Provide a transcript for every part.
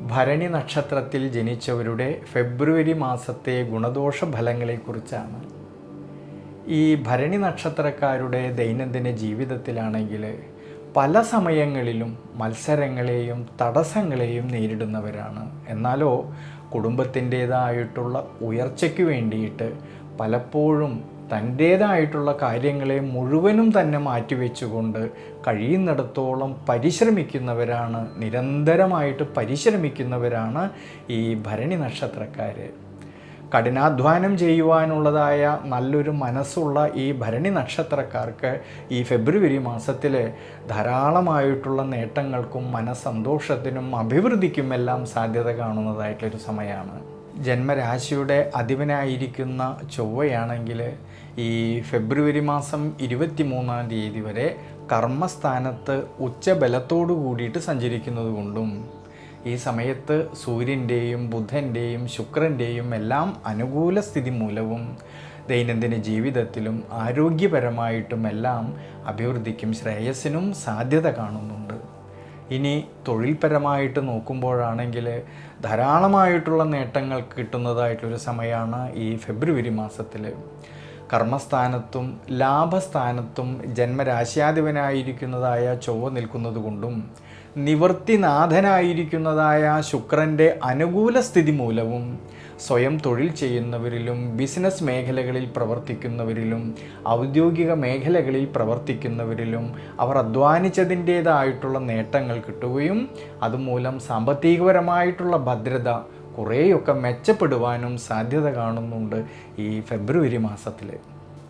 ഭരണി നക്ഷത്രത്തിൽ ജനിച്ചവരുടെ ഫെബ്രുവരി മാസത്തെ ഗുണദോഷ ഫലങ്ങളെക്കുറിച്ചാണ് ഈ ഭരണി നക്ഷത്രക്കാരുടെ ദൈനംദിന ജീവിതത്തിലാണെങ്കിൽ പല സമയങ്ങളിലും മത്സരങ്ങളെയും തടസ്സങ്ങളെയും നേരിടുന്നവരാണ്. എന്നാലോ കുടുംബത്തിന്റേതായിട്ടുള്ള ഉയർച്ചയ്ക്ക് വേണ്ടിയിട്ട് പലപ്പോഴും തന്റേതായിട്ടുള്ള കാര്യങ്ങളെ മുഴുവനും തന്നെ മാറ്റിവെച്ചുകൊണ്ട് കഴിയുന്നിടത്തോളം പരിശ്രമിക്കുന്നവരാണ് നിരന്തരമായിട്ട് പരിശ്രമിക്കുന്നവരാണ് ഈ ഭരണി നക്ഷത്രക്കാർ കഠിനാധ്വാനം ചെയ്യുവാനുള്ളതായ നല്ലൊരു മനസ്സുള്ള ഈ ഭരണി നക്ഷത്രക്കാർക്ക് ഈ ഫെബ്രുവരി മാസത്തിൽ ധാരാളമായിട്ടുള്ള നേട്ടങ്ങൾക്കും മനസ്സന്തോഷത്തിനും അഭിവൃദ്ധിക്കുമെല്ലാം സാധ്യത കാണുന്നതായിട്ടൊരു സമയമാണ്. ജന്മരാശിയുടെ അധിപനായിരിക്കുന്ന ചൊവ്വയാണെങ്കിൽ ഈ ഫെബ്രുവരി മാസം ഇരുപത്തി മൂന്നാം തീയതി വരെ കർമ്മസ്ഥാനത്ത് ഉച്ചബലത്തോടു കൂടിയിട്ട് സഞ്ചരിക്കുന്നത് കൊണ്ടും ഈ സമയത്ത് സൂര്യന്റെയും ബുധന്റെയും ശുക്രന്റെയും എല്ലാം അനുകൂല സ്ഥിതി മൂലവും ദൈനംദിന ജീവിതത്തിലും ആരോഗ്യപരമായിട്ടും എല്ലാം അഭിവൃദ്ധിക്കും ശ്രേയസ്സിനും സാധ്യത കാണുന്നുണ്ട്. ഇനി തൊഴിൽപരമായിട്ട് നോക്കുമ്പോഴാണെങ്കിൽ ധാരാളമായിട്ടുള്ള നേട്ടങ്ങൾ കിട്ടുന്നതായിട്ടൊരു സമയമാണ് ഈ ഫെബ്രുവരി മാസത്തിൽ കർമ്മസ്ഥാനത്തും ലാഭസ്ഥാനത്തും ജന്മരാശ്യാധിപനായിരിക്കുന്നതായ ചൊവ്വ നിൽക്കുന്നത് കൊണ്ടും നിവൃത്തിനാഥനായിരിക്കുന്നതായ ശുക്രന്റെ അനുകൂല സ്ഥിതി മൂലവും സ്വയം തൊഴിൽ ചെയ്യുന്നവരിലും ബിസിനസ് മേഖലകളിൽ പ്രവർത്തിക്കുന്നവരിലും ഔദ്യോഗിക മേഖലകളിൽ പ്രവർത്തിക്കുന്നവരിലും അവർ അധ്വാനിച്ചതിന്റേതായിട്ടുള്ള നേട്ടങ്ങൾ കിട്ടുകയും അതുമൂലം സാമ്പത്തികപരമായിട്ടുള്ള ഭദ്രത കുറേയൊക്കെ മെച്ചപ്പെടുവാനും സാധ്യത കാണുന്നുണ്ട് ഈ ഫെബ്രുവരി മാസത്തിൽ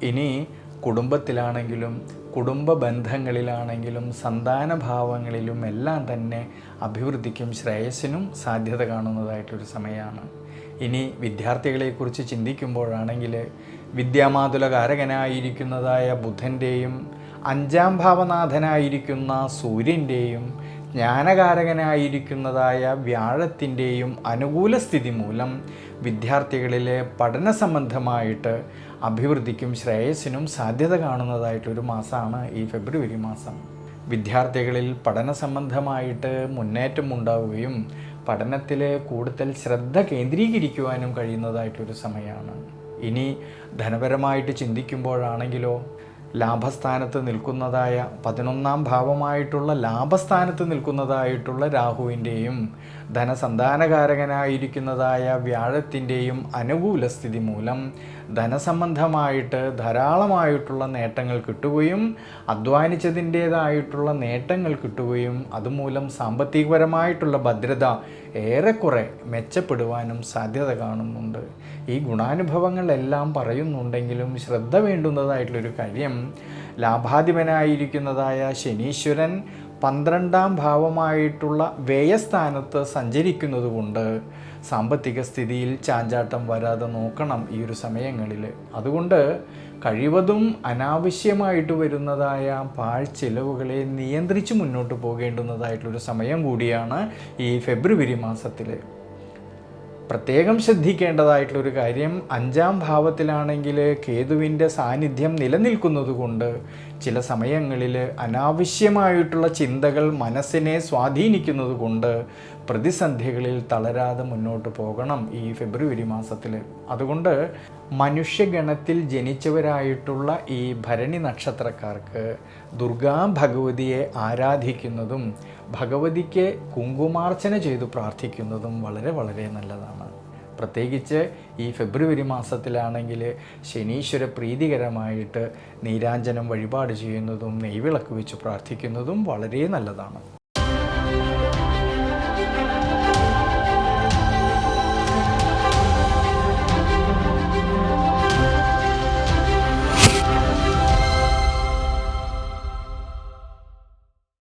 ഇനി കുടുംബത്തിലാണെങ്കിലും കുടുംബ ബന്ധങ്ങളിലാണെങ്കിലും സന്താനഭാവങ്ങളിലും എല്ലാം തന്നെ അഭിവൃദ്ധിക്കും ശ്രേയസ്സിനും സാധ്യത കാണുന്നതായിട്ടൊരു സമയമാണ്. ഇനി വിദ്യാർത്ഥികളെക്കുറിച്ച് ചിന്തിക്കുമ്പോഴാണെങ്കിൽ വിദ്യാമാതുലകാരകനായിരിക്കുന്നതായ ബുധന്റെയും അഞ്ചാം ഭാവനാഥനായിരിക്കുന്ന സൂര്യന്റെയും ജ്ഞാനകാരകനായിരിക്കുന്നതായ വ്യാഴത്തിന്റെയും അനുകൂല സ്ഥിതി മൂലം വിദ്യാർത്ഥികളിലെ പഠന സംബന്ധമായിട്ട് അഭിവൃദ്ധിക്കും ശ്രേയസ്സിനും സാധ്യത കാണുന്നതായിട്ടൊരു മാസമാണ് ഈ ഫെബ്രുവരി മാസം. വിദ്യാർത്ഥികളിൽ പഠന സംബന്ധമായിട്ട് മുന്നേറ്റം ഉണ്ടാവുകയും പഠനത്തിൽ കൂടുതൽ ശ്രദ്ധ കേന്ദ്രീകരിക്കുവാനും കഴിയുന്നതായിട്ടൊരു സമയമാണ്. ഇനി ധനപരമായിട്ട് ചിന്തിക്കുമ്പോഴാണെങ്കിലോ ലാഭസ്ഥാനത്ത് നിൽക്കുന്നതായ പതിനൊന്നാം ഭാവമായിട്ടുള്ള ലാഭസ്ഥാനത്ത് നിൽക്കുന്നതായിട്ടുള്ള രാഹുവിന്റെയും ധനസന്താനകാരകനായിരിക്കുന്നതായ വ്യാഴത്തിന്റെയും അനുകൂല സ്ഥിതി മൂലം ധനസംബന്ധമായിട്ട് ധാരാളമായിട്ടുള്ള നേട്ടങ്ങൾ കിട്ടുകയും അധ്വാനിച്ചതിന്റേതായിട്ടുള്ള നേട്ടങ്ങൾ കിട്ടുകയും അതുമൂലം സാമ്പത്തികപരമായിട്ടുള്ള ഭദ്രത ഏറെക്കുറെ മെച്ചപ്പെടുവാനും സാധ്യത കാണുന്നുണ്ട്. ഈ ഗുണാനുഭവങ്ങളെല്ലാം പറയുന്നുണ്ടെങ്കിലും ശ്രദ്ധ വേണ്ടുന്നതായിട്ടുള്ളൊരു കാര്യം ലാഭാധിപനായിരിക്കുന്നതായ ശനീശ്വരൻ പന്ത്രണ്ടാം ഭാവമായിട്ടുള്ള വ്യയസ്ഥാനത്ത് സഞ്ചരിക്കുന്നത് കൊണ്ട് സാമ്പത്തിക സ്ഥിതിയിൽ ചാഞ്ചാട്ടം വരാതെ നോക്കണം ഈ ഒരു സമയങ്ങളിൽ. അതുകൊണ്ട് കഴിവതും അനാവശ്യമായിട്ട് വരുന്നതായ പാഴ്ചെലവുകളെ നിയന്ത്രിച്ച് മുന്നോട്ട് പോകേണ്ടുന്നതായിട്ടുള്ളൊരു സമയം കൂടിയാണ് ഈ ഫെബ്രുവരി മാസത്തിൽ പ്രത്യേകം ശ്രദ്ധിക്കേണ്ടതായിട്ടുള്ളൊരു കാര്യം അഞ്ചാം ഭാവത്തിലാണെങ്കിൽ കേതുവിന്റെ സാന്നിധ്യം നിലനിൽക്കുന്നത് കൊണ്ട് ചില സമയങ്ങളിൽ അനാവശ്യമായിട്ടുള്ള ചിന്തകൾ മനസ്സിനെ സ്വാധീനിക്കുന്നത് കൊണ്ട് പ്രതിസന്ധികളിൽ തളരാതെ മുന്നോട്ട് പോകണം ഈ ഫെബ്രുവരി മാസത്തിൽ. അതുകൊണ്ട് മനുഷ്യഗണത്തിൽ ജനിച്ചവരായിട്ടുള്ള ഈ ഭരണി നക്ഷത്രക്കാർക്ക് ദുർഗാ ഭഗവതിയെ ആരാധിക്കുന്നതും ഭഗവതിക്ക് കുങ്കുമാർച്ചന ചെയ്തു പ്രാർത്ഥിക്കുന്നതും വളരെ വളരെ നല്ലതാണ്. പ്രത്യേകിച്ച് ഈ ഫെബ്രുവരി മാസത്തിലാണെങ്കിൽ ശനീശ്വര പ്രീതികരമായിട്ട് നീരാഞ്ജനം വഴിപാട് ചെയ്യുന്നതും നെയ്വിളക്ക് വെച്ച് പ്രാർത്ഥിക്കുന്നതും വളരെ നല്ലതാണ്.